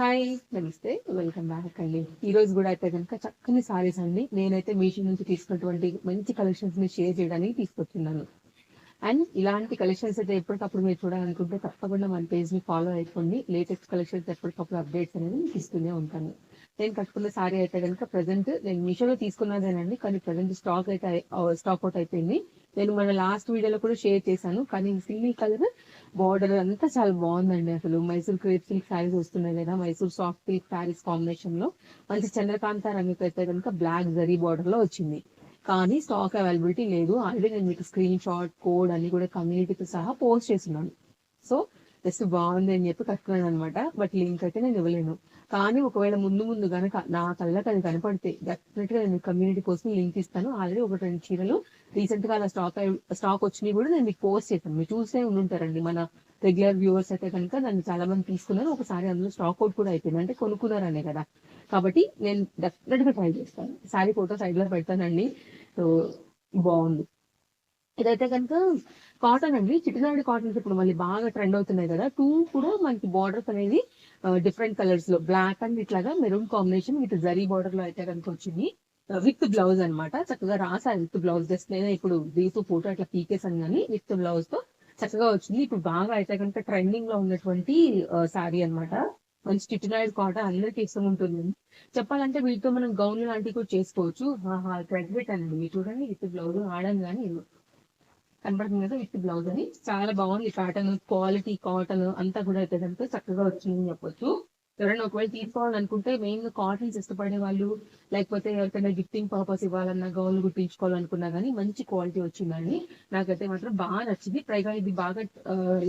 Hi నమస్తే welcome back అండి. ఈ రోజు కూడా అయితే కనుక చక్కని సారీస్ అండి. నేనైతే మీషో నుంచి తీసుకున్నటువంటి మంచి కలెక్షన్స్ని షేర్ చేయడానికి తీసుకొచ్చున్నాను. అండ్ ఇలాంటి కలెక్షన్స్ అయితే ఎప్పటికప్పుడు మీరు చూడాలనుకుంటే తప్పకుండా మన పేజ్ని ఫాలో అయిపోండి. లేటెస్ట్ కలెక్షన్స్ ఎప్పటికప్పుడు అప్డేట్స్ అనేది మీకు ఇస్తూనే ఉంటాను. నేను కట్టుకున్న సారీ అయితే కనుక ప్రజెంట్ నేను మీషోలో తీసుకున్నదేనండి. కానీ ప్రజెంట్ స్టాక్ అయితే స్టాక్ అవుట్ అయిపోయింది. నేను మన లాస్ట్ వీడియోలో కూడా షేర్ చేశాను. కానీ సిల్వీ కలర్ బార్డర్ అంతా చాలా బాగుందండి అసలు. మైసూర్ క్రేప్ సిల్క్ శారీస్ వస్తున్నాయి కదా. మైసూర్ సాఫ్ట్ సిల్క్ శారీస్ కాంబినేషన్లో. మంచి చంద్రకాంత రంగుకి అయితే కనుక బ్లాక్ జరీ బార్డర్లో వచ్చింది. కానీ స్టాక్ అవైలబిలిటీ లేదు. ఆల్రెడీ నేను మీకు స్క్రీన్ షాట్ కోడ్ అన్ని కూడా కమ్యూనిటీతో సహా పోస్ట్ చేస్తున్నాను. సో జస్ట్ బాగుంది అని చెప్పి కట్టుకున్నాను అనమాట బట్ లింక్ అయితే నేను ఇవ్వలేను. కానీ ఒకవేళ ముందు ముందు కనుక నా కళ్ళకి అది కనపడితే డెఫినెట్గా నేను కమ్యూనిటీ కోసం లింక్ ఇస్తాను. ఆల్రెడీ ఒక రెండు చీరలు రీసెంట్గా అలా స్టాక్ స్టాక్ వచ్చినాయి కూడా నేను మీకు పోస్ట్ చేశాను మీరు చూసే ఉండుంటారండి. మన రెగ్యులర్ వ్యూవర్స్ అయితే కనుక నన్ను చాలా మంది తీసుకున్నారు. ఒకసారి అందులో స్టాక్ అవుట్ కూడా అయిపోయింది. అంటే కొనుక్కున్నారనే కదా. కాబట్టి నేను డెఫినెట్గా ట్రై చేస్తాను. సారీ ఫోటో సైడ్లో పెడతానండి. సో బాగుంది. ఇదైతే కనుక కాటన్ అండి. చిటినాడి కాటన్స్ ఇప్పుడు మళ్ళీ బాగా ట్రెండ్ అవుతున్నాయి కదా. టూ కూడా మనకి బార్డర్స్ అనేది డిఫరెంట్ కలర్స్లో. బ్లాక్ అండ్ ఇట్లాగా మెరూన్ కాంబినేషన్ విత్ జరీ బార్డర్లో అయితే కనుక వచ్చింది. విత్ బ్లౌజ్ అన్నమాట. చక్కగా రాసా విత్ బ్లౌజ్ జస్ట్ నేను ఇప్పుడు దీపు ఫోటో అట్లా పీకేసాను కానీ విత్ బ్లౌజ్తో చక్కగా వచ్చింది. ఇప్పుడు బాగా అయితే కనుక ట్రెండింగ్లో ఉన్నటువంటి శారీ అన్నమాట. మంచి చిట్టినాయుడు కాటన్ అందరికి ఇష్టం ఉంటుంది. చెప్పాలంటే వీటితో మనం గౌన్ లాంటివి కూడా చేసుకోవచ్చు. థ్రెడ్ అండి మీరు చూడండి విత్ బ్లౌజ్ ఆడను కానీ కనబడుతుంది కదా విత్ బ్లౌజ్ అని చాలా బాగుంది ప్యాటర్న్ క్వాలిటీ కాటన్ అంతా కూడా అయితే కనుక చక్కగా వచ్చిందని చెప్పొచ్చు. ఎవరైనా ఒకవేళ తీసుకోవాలనుకుంటే మెయిన్ కాటన్స్ ఇష్టపడే వాళ్ళు లేకపోతే ఎవరికైనా గిఫ్టింగ్ పర్పస్ ఇవ్వాలన్నా గౌన్లు గుర్తించుకోవాలనుకున్నా కానీ మంచి క్వాలిటీ వచ్చిందండి. నాకైతే మాత్రం బాగా నచ్చింది. పైగా ఇది బాగా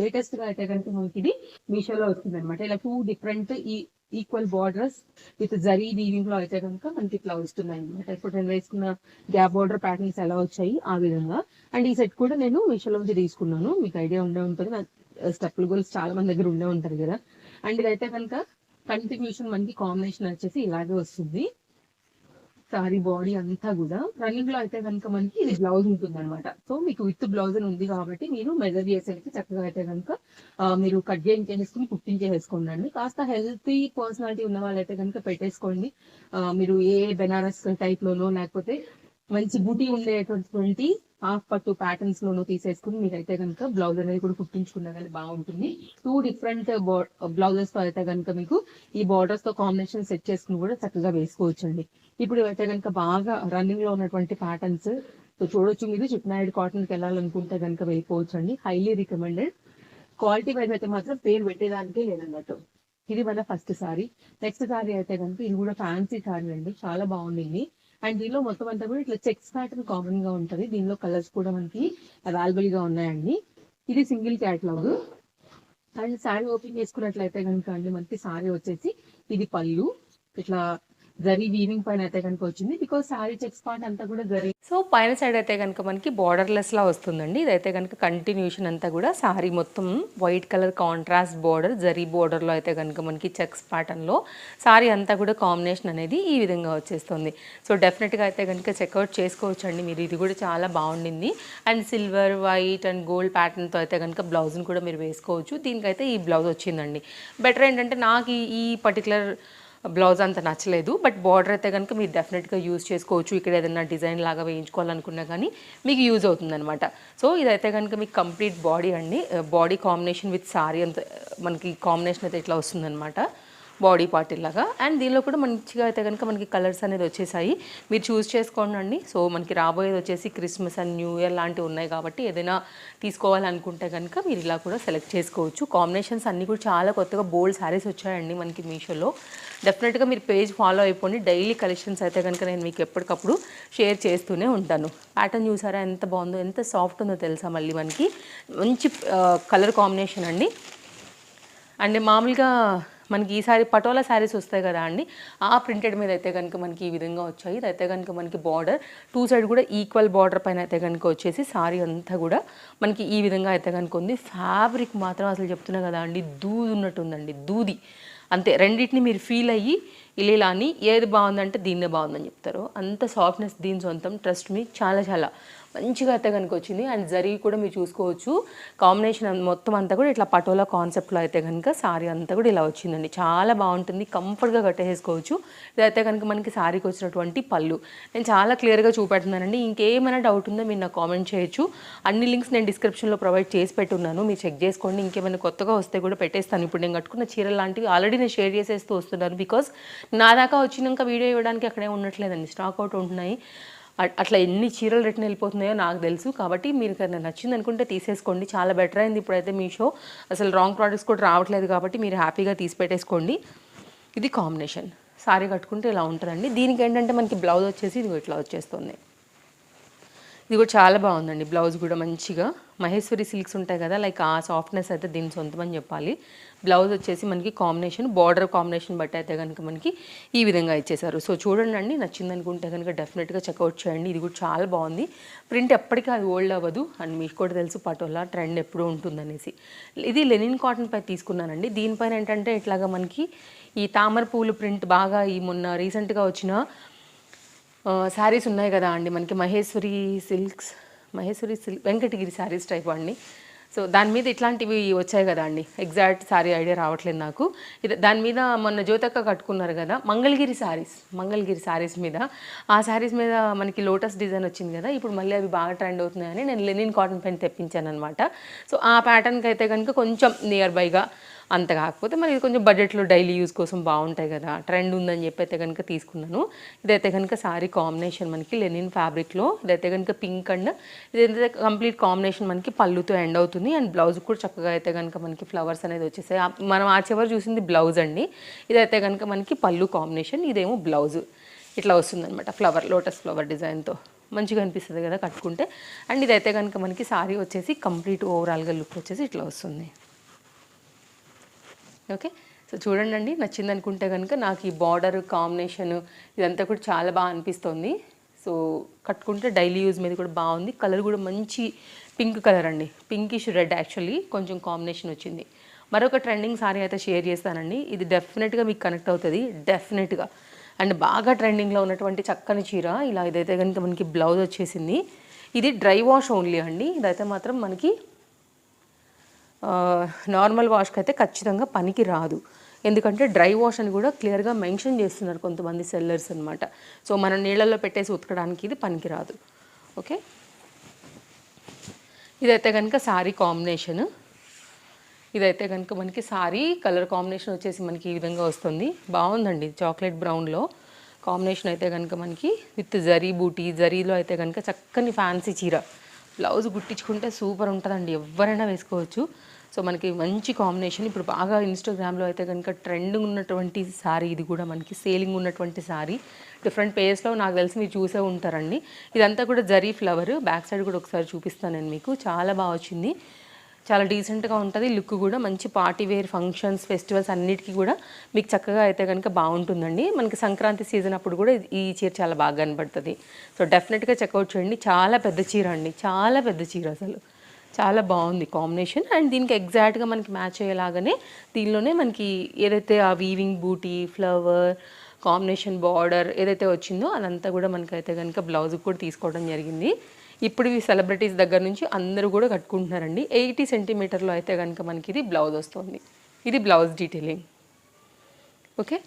లేటెస్ట్గా అయితే కనుక మనకి ఇది మీషోలో వచ్చింది అనమాట ఇలా టూ డిఫరెంట్ ఈ ఈక్వల్ బార్డర్స్ విత్ జరీ వీవింగ్లో అయితే కనుక మనకి ఇట్లా వస్తున్నాయి అనమాట ఇప్పుడు నేను వేసుకున్న గ్యాప్ బార్డర్ ప్యాటర్న్స్ ఎలా వచ్చాయి ఆ విధంగా. అండ్ ఈ సెట్ కూడా నేను మీషోలో నుంచి తీసుకున్నాను. మీకు ఐడియా ఉండే ఉంటుంది. స్టెప్లు గోల్స్ చాలా మంది దగ్గర ఉండే ఉంటారు కదా. అండ్ ఇదైతే కనుక కంటిన్యూషన్ మనకి కాంబినేషన్ వచ్చేసి ఇలాగే వస్తుంది. సారీ బాడీ అంతా కూడా రన్నింగ్లో అయితే కనుక మనకి ఇది బ్లౌజ్ ఉంటుంది అనమాట సో మీకు విత్ బ్లౌజ్ అని ఉంది కాబట్టి మీరు మెజర్ చేసేసి చక్కగా అయితే కనుక మీరు కట్ చేయించేసుకుని కుట్టించేసుకోండి కాస్త హెల్తీ పర్సనాలిటీ ఉన్న వాళ్ళైతే కనుక పెట్టేసుకోండి. మీరు ఏ బెనారస్ టైప్ లోనో లేకపోతే మంచి బుటీ ఉండేటటువంటి హాఫ్ పట్టు ప్యాటర్న్స్ లోనూ తీసేసుకుని మీరైతే కనుక బ్లౌజ్ అనేది కూడా కుట్టించుకున్నది బాగుంటుంది. టూ డిఫరెంట్ బ్లౌజెస్తో అయితే కనుక మీకు ఈ బార్డర్స్తో కాంబినేషన్ సెట్ చేసుకుని కూడా చక్కగా వేసుకోవచ్చండి. ఇప్పుడు అయితే కనుక బాగా రన్నింగ్లో ఉన్నటువంటి ప్యాటర్న్స్ సో చూడొచ్చు మీరు చిట్నాయుడు కాటన్కి వెళ్ళాలనుకుంటే కనుక వెళ్ళిపోవచ్చు అండి హైలీ రికమెండెడ్ క్వాలిటీ వైజ్ అయితే మాత్రం పేరు పెట్టేదానికే లేదన్నట్టు. ఇది మన ఫస్ట్ సారీ నెక్స్ట్ సారీ అయితే కనుక ఇది కూడా ఫ్యాన్సీ సారీ అండి. చాలా బాగుండింది అండ్ దీనిలో మొత్తం అంతా కూడా ఇట్లా చెక్స్ ప్యాటర్న్ కామన్గా ఉంటది. దీనిలో కలర్స్ కూడా మనకి అవైలబుల్గా ఉన్నాయండి. ఇది single catalogue and sari open చేసుకున్నట్లయితే కనుక అండి మనకి సారీ వచ్చేసి ఇది పళ్ళు. ఇట్లా జరీ వీవింగ్ పైన అయితే కనుక వచ్చింది. బికాస్ సారీ చెక్స్ పాయింట్ అంతా కూడా జరీ సో పైన సైడ్ అయితే కనుక మనకి బార్డర్లెస్ లా వస్తుందండి. ఇదైతే కనుక కంటిన్యూషన్ అంతా కూడా సారీ మొత్తం white colour contrast border zari బార్డర్లో అయితే కనుక మనకి చెక్స్ ప్యాటర్న్లో సారీ అంతా కూడా కాంబినేషన్ అనేది ఈ విధంగా వచ్చేస్తుంది. సో డెఫినెట్గా అయితే కనుక చెక్అవుట్ చేసుకోవచ్చు అండి మీరు ఇది కూడా చాలా బాగుండింది. And silver white and gold ప్యాటర్న్తో అయితే కనుక బ్లౌజ్ని కూడా మీరు వేసుకోవచ్చు. దీనికైతే ఈ బ్లౌజ్ వచ్చిందండి. బెటర్ ఏంటంటే నాకు ఈ- ఈ పర్టికులర్ బ్లౌజ్ అంత నచ్చలేదు బట్ బార్డర్ అయితే కనుక మీరు డెఫినెట్గా యూజ్ చేసుకోవచ్చు. ఇక్కడ ఏదైనా డిజైన్ లాగా వేయించుకోవాలనుకున్నా కానీ మీకు యూజ్ అవుతుందనమాట సో ఇదైతే కనుక మీకు కంప్లీట్ బాడీ అండి. బాడీ కాంబినేషన్ విత్ సారీ అంత మనకి కాంబినేషన్ అయితే ఇట్లా వస్తుందన్నమాట. బాడీ పార్ట్ ఇలాగా అండ్ దీనిలో కూడా మంచిగా అయితే కనుక మనకి కలర్స్ అనేది వచ్చేసాయి. మీరు చూస్ చేసుకోండి అండి సో మనకి రాబోయేది వచ్చేసి క్రిస్మస్ అండ్ న్యూ ఇయర్ లాంటివి ఉన్నాయి కాబట్టి ఏదైనా తీసుకోవాలనుకుంటే కనుక మీరు ఇలా కూడా సెలెక్ట్ చేసుకోవచ్చు. కాంబినేషన్స్ అన్నీ కూడా చాలా కొత్తగా బోల్డ్ శారీస్ వచ్చాయండి మనకి మీషోలో. డెఫినెట్గా మీరు పేజ్ ఫాలో అయిపోండి. డైలీ కలెక్షన్స్ అయితే కనుక నేను మీకు ఎప్పటికప్పుడు షేర్ చేస్తూనే ఉంటాను. ప్యాటర్న్ చూసారా? ఎంత బాగుందో ఎంత సాఫ్ట్ ఉందో తెలుసా మళ్ళీ మనకి? మంచి కలర్ కాంబినేషన్ అండి. అండ్ మామూలుగా మనకి ఈసారి పటోలా శారీస్ వస్తాయి కదా అండి ఆ ప్రింటెడ్ మీద అయితే కనుక మనకి ఈ విధంగా వచ్చాయి. ఇదైతే కనుక మనకి బార్డర్ టూ సైడ్ కూడా ఈక్వల్ బార్డర్ పైన అయితే కనుక వచ్చేసి శారీ అంతా కూడా మనకి ఈ విధంగా అయితే కనుక ఉంది. ఫ్యాబ్రిక్ మాత్రం అసలు చెప్తున్నా కదా అండి దూది ఉన్నట్టుందండి దూది. అంతే రెండింటిని మీరు ఫీల్ అయ్యి ఇలా ఇలా అని ఏది బాగుందంటే దీన్నే బాగుందని చెప్తారు. అంత సాఫ్ట్నెస్ దీని సొంతం ట్రస్ట్ మీ చాలా చాలా. మంచిగా అయితే కనుక వచ్చింది. అండ్ జరీ కూడా మీరు చూసుకోవచ్చు. కాంబినేషన్ మొత్తం అంతా కూడా ఇట్లా పటోలా కాన్సెప్ట్లో అయితే కనుక సారీ అంతా కూడా ఇలా వచ్చిందండి. చాలా బాగుంటుంది. కంఫర్ట్గా కట్టేసుకోవచ్చు ఇదైతే కనుక మనకి సారీకి వచ్చినటువంటి పళ్ళు. నేను చాలా క్లియర్గా చూపెడుతున్నానండి. ఇంకేమైనా డౌట్ ఉందో మీరు నాకు కామెంట్ చేయొచ్చు. అన్ని లింక్స్ నేను డిస్క్రిప్షన్లో ప్రొవైడ్ చేసి పెట్టున్నాను. మీరు చెక్ చేసుకోండి. ఇంకేమైనా కొత్తగా వస్తే కూడా పెట్టేస్తాను. ఇప్పుడు నేను కట్టుకున్న చీరలు లాంటివి ఆల్రెడీ నేను షేర్ చేసేస్తూ వస్తున్నాను. బికాస్ నా దాకా వచ్చినాక వీడియో ఇవ్వడానికి అక్కడే ఉండట్లేదండి. స్టాక్ అవుట్ ఉంటున్నాయి. అట్లా ఎన్ని చీరలు రిటర్న్ వెళ్ళిపోతున్నాయో నాకు తెలుసు. కాబట్టి మీరు కన్నా నచ్చింది అనుకుంటే తీసేసుకోండి. చాలా బెటర్ అయింది ఇప్పుడైతే మీ షో అసలు రాంగ్ ప్రోడక్ట్స్ కూడా రావట్లేదు కాబట్టి మీరు హ్యాపీగా తీసి పెట్టేసుకోండి. ఇది కాంబినేషన్ సారీ కట్టుకుంటే ఇలా ఉంటుందండి. దీనికి ఏంటంటే మనకి బ్లౌజ్ వచ్చేసి ఇది ఇట్లా వచ్చేస్తుంది. ఇది కూడా చాలా బాగుందండి. బ్లౌజ్ కూడా మంచిగా. మహేశ్వరి సిల్క్స్ ఉంటాయి కదా లైక్ ఆ సాఫ్ట్నెస్ అయితే దీని సొంతం అని చెప్పాలి. బ్లౌజ్ వచ్చేసి మనకి కాంబినేషన్ బార్డర్ కాంబినేషన్ బట్టి అయితే కనుక మనకి ఈ విధంగా ఇచ్చేసారు సో చూడండి అండి నచ్చింది అనుకుంటే కనుక డెఫినెట్గా చెక్అవుట్ చేయండి. ఇది కూడా చాలా బాగుంది. ప్రింట్ ఎప్పటికీ అది ఓల్డ్ అవ్వదు. అండ్ మీకు కూడా తెలుసు పటోలా ట్రెండ్ ఎప్పుడూ ఉంటుందనేసి. ఇది లెనిన్ కాటన్ పై తీసుకున్నానండి. దీనిపైన ఏంటంటే ఇట్లాగా మనకి ఈ తామర పూలు ప్రింట్ బాగా ఈ మొన్న రీసెంట్గా వచ్చిన శారీస్ ఉన్నాయి కదా అండి. మనకి Maheshwari silks Maheshwari silk Venkatagiri saris type అండి. సో దాని మీద ఇట్లాంటివి వచ్చాయి కదా అండి. ఎగ్జాక్ట్ శారీ ఐడియా రావట్లేదు నాకు. ఇది దాని మీద మొన్న జ్యోతక్క కట్టుకున్నారు కదా మంగళగిరి శారీస్ మంగళగిరి శారీస్ మీద. ఆ శారీస్ మీద మనకి లోటస్ డిజైన్ వచ్చింది కదా ఇప్పుడు మళ్ళీ అవి బాగా ట్రెండ్ అవుతున్నాయని నేను లెనిన్ కాటన్ పెన్ తెప్పించాను అనమాట సో ఆ ప్యాటర్న్కి అయితే కనుక కొంచెం నియర్ బైగా అంత కాకపోతే మరి ఇది కొంచెం బడ్జెట్లో డైలీ యూస్ కోసం బాగుంటాయి కదా. ట్రెండ్ ఉందని చెప్పి అయితే కనుక తీసుకున్నాను. ఇదైతే కనుక సారీ కాంబినేషన్ మనకి లెనిన్ ఫ్యాబ్రిక్లో ఇదైతే కనుక పింక్ అండ్ ఇదైతే కంప్లీట్ కాంబినేషన్ మనకి పళ్ళుతో ఎండ్ అవుతుంది. అండ్ బ్లౌజ్ కూడా చక్కగా అయితే కనుక మనకి ఫ్లవర్స్ అనేది వచ్చేసాయి. మనం ఆ చివరి చూసింది బ్లౌజ్ అండి. ఇదైతే కనుక మనకి పళ్ళు కాంబినేషన్ ఇదేమో బ్లౌజ్ ఇట్లా వస్తుందనమాట ఫ్లవర్ లోటస్ ఫ్లవర్ డిజైన్తో మంచిగా అనిపిస్తుంది కదా కట్టుకుంటే. అండ్ ఇదైతే కనుక మనకి సారీ వచ్చేసి కంప్లీట్ ఓవరాల్గా లుక్ వచ్చేసి ఇట్లా వస్తుంది. ఓకే? సో చూడండి అండి నచ్చింది అనుకుంటే కనుక నాకు ఈ బార్డర్ కాంబినేషన్ ఇదంతా కూడా చాలా బాగా అనిపిస్తుంది. సో కట్టుకుంటే డైలీ యూజ్ మీద కూడా బాగుంది. కలర్ కూడా మంచి పింక్ కలర్ అండి. పింకిష్ రెడ్ యాక్చువల్లీ కొంచెం కాంబినేషన్ వచ్చింది. మరొక ట్రెండింగ్ సారీ అయితే షేర్ చేస్తానండి. ఇది డెఫినెట్గా మీకు కనెక్ట్ అవుతుంది. డెఫినెట్గా. అండ్ బాగా ట్రెండింగ్లో ఉన్నటువంటి చక్కని చీర. ఇలా ఇదైతే కనుక మనకి బ్లౌజ్ వచ్చేసింది. ఇది డ్రై వాష్ ఓన్లీ అండి. ఇదైతే మాత్రం మనకి నార్మల్ వాష్కి అయితే ఖచ్చితంగా పనికి రాదు. ఎందుకంటే డ్రై వాష్ అని కూడా క్లియర్గా మెన్షన్ చేస్తున్నారు కొంతమంది సెల్లర్స్ అనమాట సో మనం నీళ్ళల్లో పెట్టేసి ఉతకడానికి ఇది పనికిరాదు ఓకే? ఇదైతే కనుక సారీ కాంబినేషన్. ఇదైతే కనుక మనకి సారీ కలర్ కాంబినేషన్ వచ్చేసి మనకి ఈ విధంగా వస్తుంది. బాగుందండి చాక్లెట్ బ్రౌన్లో. కాంబినేషన్ అయితే కనుక మనకి విత్ జరీ బూటీ జరీలో అయితే కనుక చక్కని ఫ్యాన్సీ చీర. బ్లౌజ్ కుట్టించుకుంటే సూపర్ ఉంటుందండి ఎవరైనా వేసుకోవచ్చు. సో మనకి మంచి కాంబినేషన్. ఇప్పుడు బాగా ఇన్స్టాగ్రామ్లో అయితే కనుక ట్రెండ్ ఉన్నటువంటి సారీ ఇది కూడా మనకి సేలింగ్ ఉన్నటువంటి సారీ. డిఫరెంట్ పేజెస్లో నాకు తెలిసి మీరు చూసే ఉంటారండి. ఇదంతా కూడా జరీ ఫ్లవర్. బ్యాక్ సైడ్ కూడా ఒకసారి చూపిస్తాను నేను మీకు. చాలా బాగా వచ్చింది. చాలా డీసెంట్గా ఉంటుంది. లుక్ కూడా మంచి పార్టీ వేర్ ఫంక్షన్స్ ఫెస్టివల్స్ అన్నిటికీ కూడా మీకు చక్కగా అయితే కనుక బాగుంటుందండి. మనకి సంక్రాంతి సీజన్ అప్పుడు కూడా ఈ చీర చాలా బాగా కనబడుతుంది. సో డెఫినెట్గా చెక్అవుట్ చేయండి. చాలా పెద్ద చీర అండి. చాలా పెద్ద చీర అసలు. చాలా బాగుంది కాంబినేషన్ అండ్ దీనికి ఎగ్జాక్ట్గా మనకి మ్యాచ్ అయ్యేలాగానే దీనిలోనే మనకి ఏదైతే ఆ weaving buti flower combination border ఏదైతే వచ్చిందో అదంతా కూడా మనకైతే కనుక బ్లౌజ్ కూడా తీసుకోవడం జరిగింది. ఇప్పుడు ఈ సెలబ్రిటీస్ దగ్గర నుంచి అందరూ కూడా కట్టుకుంటున్నారండి. ఎయిటీ సెంటీమీటర్లో అయితే కనుక మనకి ఇది బ్లౌజ్ వస్తుంది. ఇది బ్లౌజ్ డీటెయిలింగ్ ఓకే?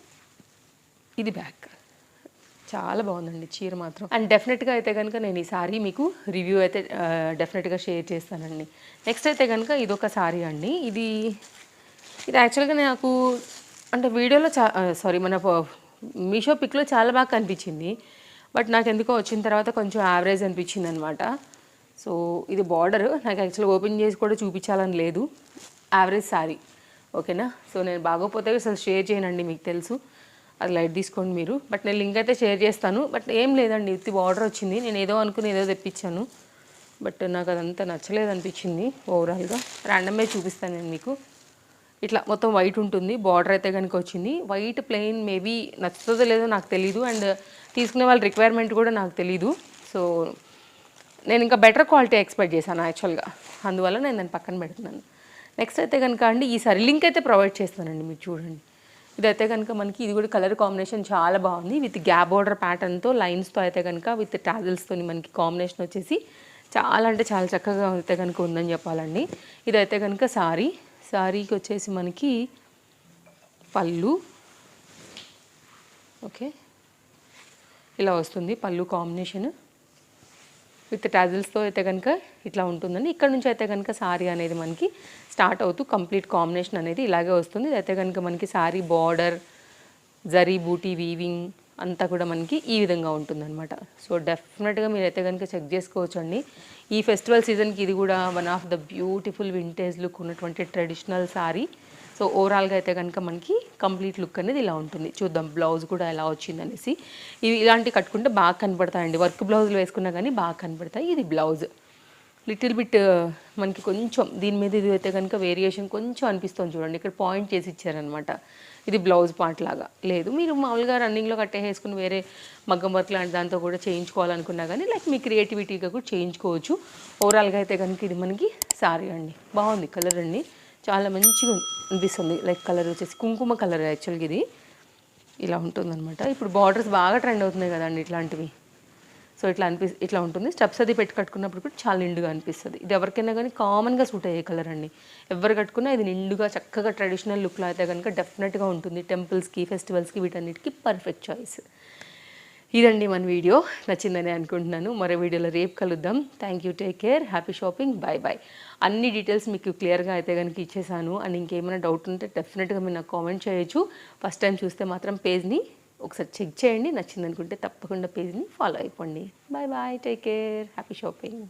ఇది బ్యాక్. చాలా బాగుందండి చీర మాత్రం. అండ్ డెఫినెట్గా అయితే కనుక నేను ఈ సారీ మీకు రివ్యూ అయితే డెఫినెట్గా షేర్ చేస్తానండి. నెక్స్ట్ అయితే కనుక ఇదొక సారీ అండి. ఇది ఇది యాక్చువల్గా నాకు అంటే వీడియోలో చా సారీ మన మీషో పిక్లో చాలా బాగా కనిపించింది. బట్ నాకు ఎందుకో వచ్చిన తర్వాత కొంచెం యావరేజ్ అనిపించింది అనమాట సో ఇది బార్డర్ నాకు యాక్చువల్గా ఓపెన్ చేసి కూడా చూపించాలని లేదు. యావరేజ్ శారీ ఓకేనా సో నేను బాగోపోతే అసలు షేర్ చేయనండి మీకు తెలుసు. అది లైట్ తీసుకోండి మీరు. బట్ నేను లింక్ అయితే షేర్ చేస్తాను. బట్ ఏం లేదండి ఉత్తి బార్డర్ వచ్చింది. నేను ఏదో అనుకుని ఏదో తెప్పించాను. బట్ నాకు అదంతా నచ్చలేదు అనిపించింది ఓవరాల్గా ర్యాండమ్గా చూపిస్తాను నేను మీకు. ఇట్లా మొత్తం వైట్ ఉంటుంది బార్డర్ అయితే కనుక వచ్చింది. వైట్ ప్లెయిన్ మేబీ నచ్చుతుందో లేదో నాకు తెలీదు. అండ్ తీసుకునే వాళ్ళ రిక్వైర్మెంట్ కూడా నాకు తెలీదు. సో నేను ఇంకా బెటర్ క్వాలిటీ ఎక్స్పెక్ట్ చేశాను యాక్చువల్గా అందువల్ల నేను దాన్ని పక్కన పెడుతున్నాను. నెక్స్ట్ అయితే కనుక అండి ఈసారి లింక్ అయితే ప్రొవైడ్ చేస్తానండి మీరు చూడండి. ఇదైతే కనుక మనకి ఇది కూడా కలర్ కాంబినేషన్ చాలా బాగుంది. విత్ గ్యాప్ ఆర్డర్ ప్యాటర్న్తో లైన్స్తో అయితే కనుక విత్ టాజిల్స్తో మనకి కాంబినేషన్ వచ్చేసి చాలా అంటే చాలా చక్కగా అయితే కనుక ఉందని చెప్పాలండి. ఇదైతే కనుక సారీ శారీకి వచ్చేసి మనకి పళ్ళు. ఓకే. ఇలా వస్తుంది పళ్ళు కాంబినేషన్. విత్ టాజిల్స్తో అయితే కనుక ఇట్లా ఉంటుందండి. ఇక్కడ నుంచి అయితే కనుక శారీ అనేది మనకి స్టార్ట్ అవుతూ కంప్లీట్ కాంబినేషన్ అనేది ఇలాగే వస్తుంది. అయితే కనుక మనకి శారీ బార్డర్ జరీ బూటీ వీవింగ్ అంతా కూడా మనకి ఈ విధంగా ఉంటుందన్నమాట. సో డెఫినెట్గా మీరైతే కనుక చెక్ చేసుకోవచ్చు అండి ఈ ఫెస్టివల్ సీజన్కి ఇది కూడా one of the beautiful vintage look ఉన్నటువంటి ట్రెడిషనల్ సారీ సో ఓవరాల్గా అయితే కనుక మనకి కంప్లీట్ లుక్ అనేది ఇలా ఉంటుంది. చూద్దాం బ్లౌజ్ కూడా ఎలా వచ్చింది అనేసి ఇవి ఇలాంటివి కట్టుకుంటే బాగా కనపడతాయండి వర్క్ బ్లౌజులు వేసుకున్నా కానీ బాగా కనపడతాయి ఇది బ్లౌజ్ లిటిల్ బిట్ మనకి కొంచెం దీని మీద ఇది అయితే కనుక వేరియేషన్ కొంచెం అనిపిస్తుంది చూడండి. ఇక్కడ పాయింట్ చేసి ఇచ్చారనమాట ఇది బ్లౌజ్ పార్ట్ లాగా. లేదు మీరు మామూలుగా రన్నింగ్లో కట్టేసుకుని వేరే మగ్గం వర్క్ లాంటి దాంతో కూడా చేయించుకోవాలనుకున్నా కానీ లైక్ మీ క్రియేటివిటీగా కూడా చేయించుకోవచ్చు. ఓవరాల్గా అయితే కనుక ఇది మనకి సారీ అండి. బాగుంది కలర్ అండి. చాలా మంచిగా అనిపిస్తుంది. లైక్ కలర్ వచ్చేసి కుంకుమ కలర్ యాక్చువల్గా ఇది. ఇలా ఉంటుందన్నమాట. ఇప్పుడు బార్డర్స్ బాగా ట్రెండ్ అవుతున్నాయి కదండి ఇట్లాంటివి. సో ఇట్లా అనిపి ఇట్లా ఉంటుంది. స్టెప్స్ అది పెట్టి కట్టుకున్నప్పుడు కూడా చాలా నిండుగా అనిపిస్తుంది. ఇది ఎవరికైనా కానీ కామన్గా సూట్ అయ్యే కలర్ అండి. ఎవరు కట్టుకున్నా ఇది నిండుగా చక్కగా ట్రెడిషనల్ లుక్లో అయితే కనుక డెఫినెట్గా ఉంటుంది. టెంపుల్స్కి ఫెస్టివల్స్కి వీటన్నిటికీ పర్ఫెక్ట్ చాయిస్ ఇదండి మన వీడియో. నచ్చిందని అనుకుంటున్నాను. మరో వీడియోలో రేపు కలుద్దాం. Thank you take care happy shopping bye bye అన్ని డీటెయిల్స్ మీకు క్లియర్గా అయితే కనుక ఇచ్చేసాను. అండ్ ఇంకేమైనా డౌట్ ఉంటే డెఫినెట్గా మీరు నాకు కామెంట్ చేయొచ్చు. ఫస్ట్ టైం చూస్తే మాత్రం పేజ్ని ఒకసారి చెక్ చేయండి. నచ్చింది అనుకుంటే తప్పకుండా పేజ్ని ఫాలో అయిపోండి. Bye bye. Take care. Happy shopping.